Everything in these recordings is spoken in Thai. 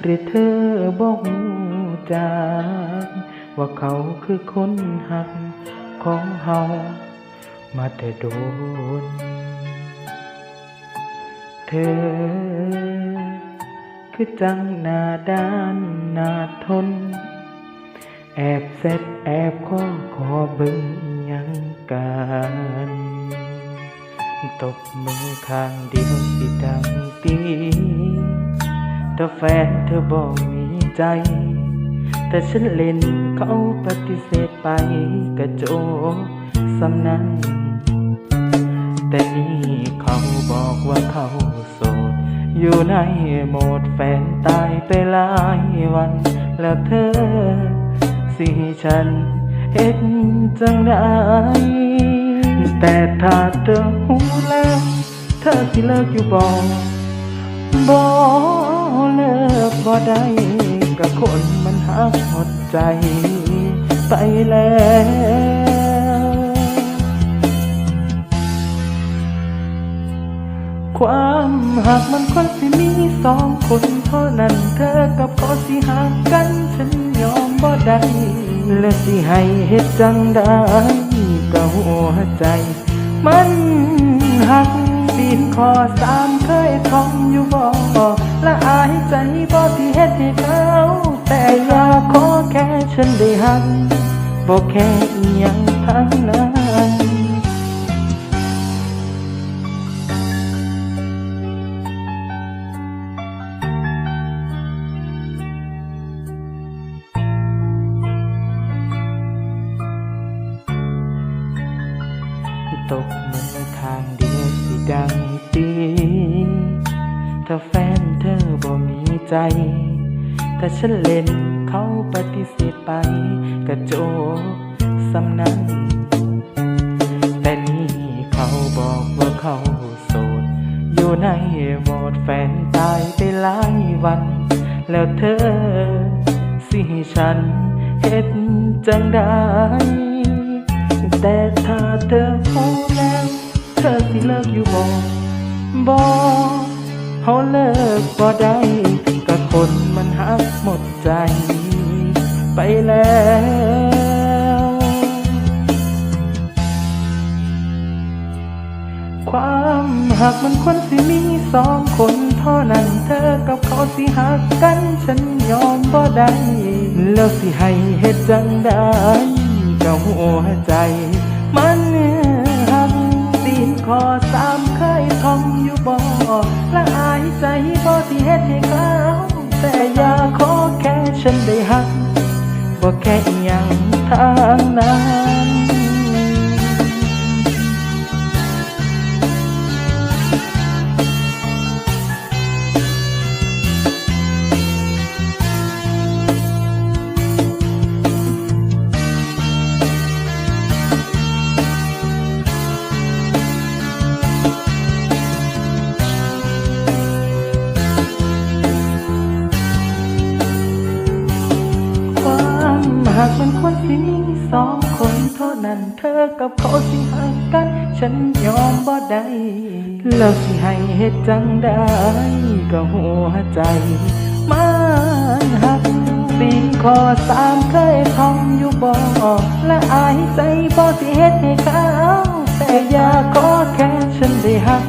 หรือเธอบ่ฮู้จักว่าเขาคือคนหักของเฮามาแต่โดน เธอ คือจังหน้าด้านหน้าทน แอบเสร็จแอบข้อขอเบิ่งยังกันตบมือข้างเดียวสิดังตี ถ้าแฟนเธอบอกมีใจ แต่ฉันเล่นเขาปฏิเสธไปกระโจกสำนั้น แต่นี่เขาบอกว่าเขาโสด อยู่ในโหมดแฟนตายไปหลายวัน แล้วเธอสิฉันเฮ็ดจังได้แต่ถ้าเธอหูแล้ว เธอสิเลิกอยู่บ่ บ่เลิกบ่ได้กับคนมันหักหมดใจไปแล้วความหักมันคนสิมีสองคนเท่านั้นเธอกับเขาสิหักกันฉันยอมบ่ได้และสิให้เฮ็ดจังได้ก็หัวใจ มันหัก ปีนคอสามเคยท่องอยู่บ่ละอายใจบ่ที่เฮ็ดให้เขาแต่อยาขอแค่ฉันได้หักบ่แค่อีหยังทั้งนั้นตกมือข้างเดียว ดังตีถ้าแฟนเธอบ่มีใจ ถ้าฉันเล่นเขาปฏิเสธไปกระโจสำนั้น แต่นี่เขาบอกว่าเขาโสด อยู่ในโหมดแฟนตายไปหลายวัน แล้วเธอ สิฉันเฮ็ดจังได้แต่ถ้าเธอพูดแล้วเธอ สิเลิกอยู่บ่บ่เขาเลิกบ่ได้กับคนมันหักหมดใจ ไปแล้วความหักมันควรสิมีสองคนเท่านั้นเธอกับเขาสิหักกันฉันยอมบ่ได้แล้วสิให้เฮ็ดจังได้ก็หัวใจ มัน ขอสามเคยท่องอยู่บ่ละอายใจบ่ที่เฮ็ดให้เขาแต่อย่าขอแค่ฉันได้หักบ่แค่อหยังทางนั้น สิมีสองคนเท่านั้นเธอกับเขาสิหักกัน ฉันยอมบ่ได้แล้วสิให้เฮ็ดจังได้ก็หัวใจมันหักปีคอสามเคยท่องอยู่บ่และอายใจบ่สิเฮ็ดให้เขาแต่อยากขอแค่ฉันได้หัก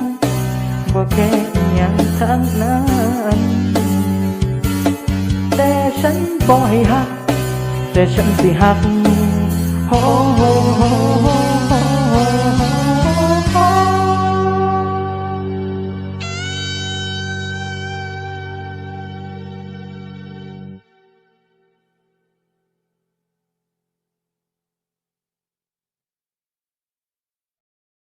บ่แค่อหยังทั้งนั้นแต่ฉันบ่ให้หัก แต่ฉันสิหักโฮโฮ